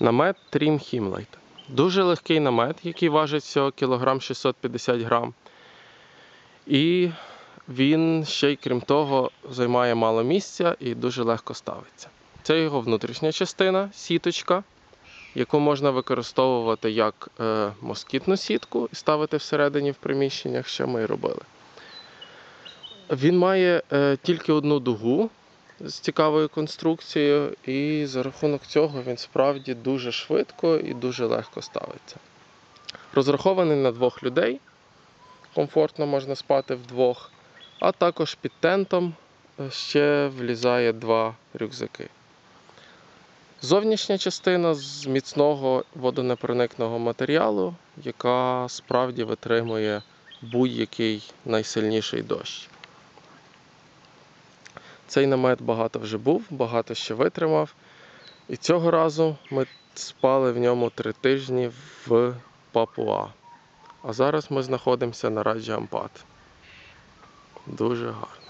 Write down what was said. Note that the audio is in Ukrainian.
Намет Trim Himlight. Дуже легкий намет, який важить всього кілограм 650 грам. І він ще й крім того займає мало місця і дуже легко ставиться. Це його внутрішня частина, сіточка, яку можна використовувати як е, москітну сітку і ставити всередині в приміщеннях, що ми і робили. Він має е, тільки одну дугу з цікавою конструкцією, і за рахунок цього він справді дуже швидко і дуже легко ставиться. Розрахований на двох людей, комфортно можна спати вдвох, а також під тентом е, ще влізає два рюкзаки. Зовнішня частина з міцного водонепроникного матеріалу, яка справді витримує будь-який найсильніший дощ. Цей намет багато вже був, багато ще витримав. І цього разу ми спали в ньому три тижні в Папуа. А зараз ми знаходимося на Раджі Ампат. Дуже гарно.